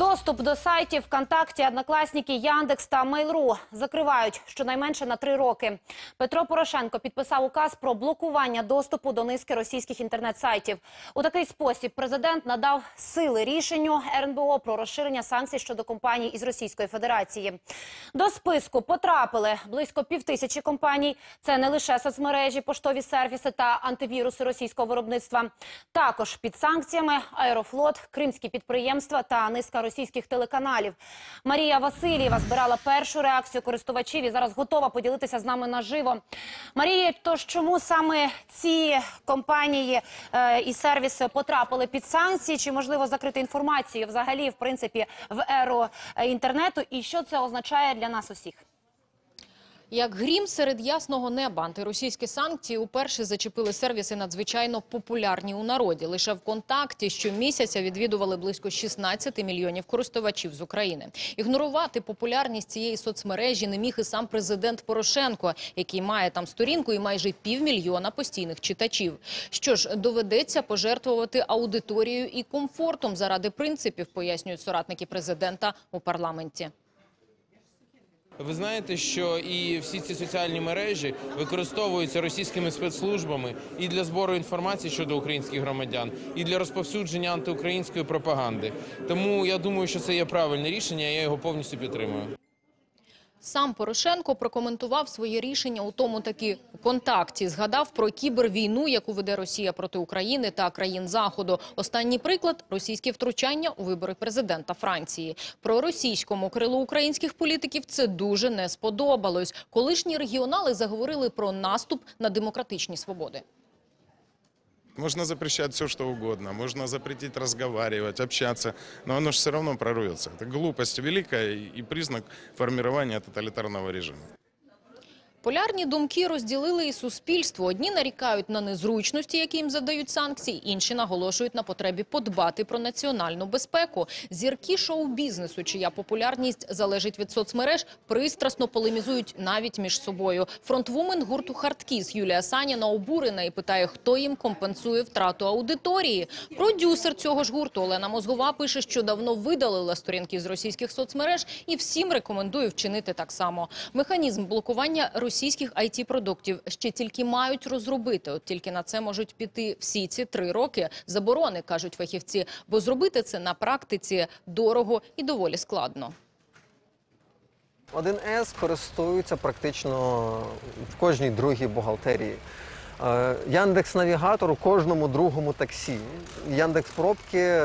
Доступ до сайтів ВКонтакті, Однокласники, Яндекс та Mail.ru закривають щонайменше на три роки. Петро Порошенко підписав указ про блокування доступу до низки російських інтернет-сайтів. У такий спосіб президент надав сили рішенню РНБО про розширення санкцій щодо компаній із Російської Федерації. До списку потрапили близько півтисячі компаній. Це не лише соцмережі, поштові сервіси та антивіруси російського виробництва. Також під санкціями Аерофлот, кримські підприємства та низка російських телеканалів. Марія Васильєва збирала першу реакцію користувачів і зараз готова поділитися з нами наживо. Марія, тож чому саме ці компанії е, і сервіси потрапили під санкції? Чи можливо закрити інформацію взагалі, в принципі, в еру е, інтернету? І що це означає для нас усіх? Як грім серед ясного неба, антиросійські санкції уперше зачепили сервіси надзвичайно популярні у народі. Лише ВКонтакті щомісяця відвідували близько 16 мільйонів користувачів з України. Ігнорувати популярність цієї соцмережі не міг і сам президент Порошенко, який має там сторінку і майже півмільйона постійних читачів. Що ж, доведеться пожертвувати аудиторією і комфортом заради принципів, пояснюють соратники президента у парламенті. Ви знаєте, що і всі ці соціальні мережі використовуються російськими спецслужбами і для збору інформації щодо українських громадян, і для розповсюдження антиукраїнської пропаганди. Тому я думаю, що це є правильне рішення. Я його повністю підтримую. Сам Порошенко прокоментував своє рішення у тому таки контакті. Згадав про кібервійну, яку веде Росія проти України та країн Заходу. Останній приклад – російське втручання у вибори президента Франції. Про російському крилу українських політиків це дуже не сподобалось. Колишні регіонали заговорили про наступ на демократичні свободи. Можно запрещать все, что угодно, можно запретить разговаривать, общаться, но оно же все равно прорвется. Это глупость великая и признак формирования тоталитарного режима. Полярні думки розділили і суспільство. Одні нарікають на незручності, які їм задають санкції, інші наголошують на потребі подбати про національну безпеку. Зірки шоу-бізнесу, чия популярність залежить від соцмереж, пристрасно полемізують навіть між собою. Фронтвумен гурту «Хардкіс» Юлія Саніна обурена і питає, хто їм компенсує втрату аудиторії. Продюсер цього ж гурту Олена Мозгова пише, що давно видалила сторінки з російських соцмереж і всім рекомендує вчинити так само. Механізм блокування російських IT-продуктів ще тільки мають розробити. От тільки на це можуть піти всі ці три роки заборони, кажуть фахівці. Бо зробити це на практиці дорого і доволі складно. 1С користуються практично в кожній другій бухгалтерії. Е, Яндекс Навігатор у кожному другому таксі. Яндекс Пробки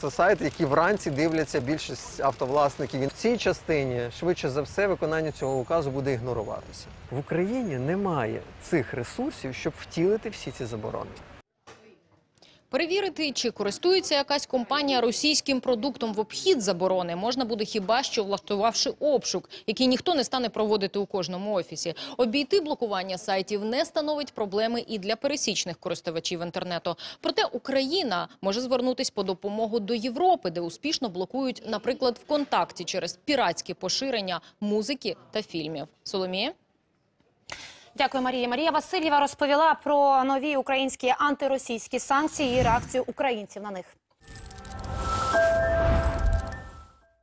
це сайт, який вранці дивляться більшість автовласників. В цій частині швидше за все виконання цього указу буде ігноруватися. В Україні немає цих ресурсів, щоб втілити всі ці заборони. Перевірити, чи користується якась компанія російським продуктом в обхід заборони, можна буде хіба що влаштувавши обшук, який ніхто не стане проводити у кожному офісі. Обійти блокування сайтів не становить проблеми і для пересічних користувачів інтернету. Проте Україна може звернутись по допомогу до Європи, де успішно блокують, наприклад, ВКонтакті через піратське поширення музики та фільмів. Соломія? Дякую, Марія. Марія Васильєва розповіла про нові українські антиросійські санкції і реакцію українців на них.